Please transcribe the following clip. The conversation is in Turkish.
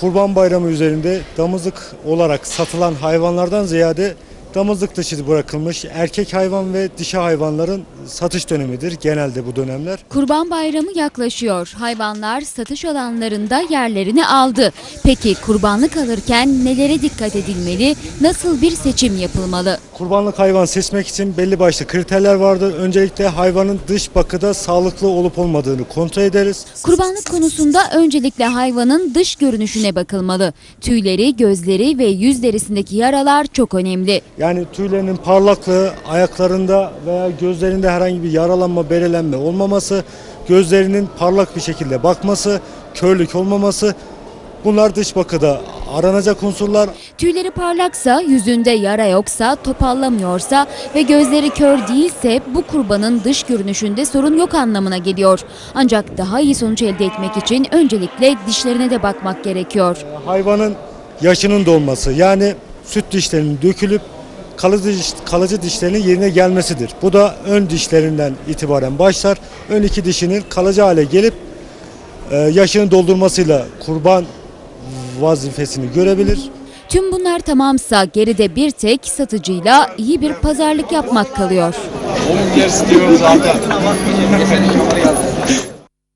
Kurban Bayramı üzerinde damızlık olarak satılan hayvanlardan ziyade damızlık dışı bırakılmış erkek hayvan ve dişi hayvanların satış dönemidir genelde bu dönemler. Kurban Bayramı yaklaşıyor. Hayvanlar satış alanlarında yerlerini aldı. Peki kurbanlık alırken nelere dikkat edilmeli? Nasıl bir seçim yapılmalı? Kurbanlık hayvan seçmek için belli başlı kriterler vardır. Öncelikle hayvanın dış bakıda sağlıklı olup olmadığını kontrol ederiz. Kurbanlık konusunda öncelikle hayvanın dış görünüşüne bakılmalı. Tüyleri, gözleri ve yüz derisindeki yaralar çok önemli. Yani tüylerinin parlaklığı, ayaklarında veya gözlerinde herhangi bir yaralanma, berelenme olmaması, gözlerinin parlak bir şekilde bakması, körlük olmaması bunlar dış bakıda aranacak unsurlar. Tüyleri parlaksa, yüzünde yara yoksa, topallamıyorsa ve gözleri kör değilse bu kurbanın dış görünüşünde sorun yok anlamına geliyor. Ancak daha iyi sonuç elde etmek için öncelikle dişlerine de bakmak gerekiyor. Hayvanın yaşının dolması yani süt dişlerinin dökülüp kalıcı, diş- kalıcı dişlerinin yerine gelmesidir. Bu da ön dişlerinden itibaren başlar. Ön iki dişinin kalıcı hale gelip e, yaşını doldurmasıyla kurban vazifesini görebilir. Tüm bunlar tamamsa geride bir tek satıcıyla iyi bir pazarlık yapmak kalıyor. Onun gerisi diyor zaten.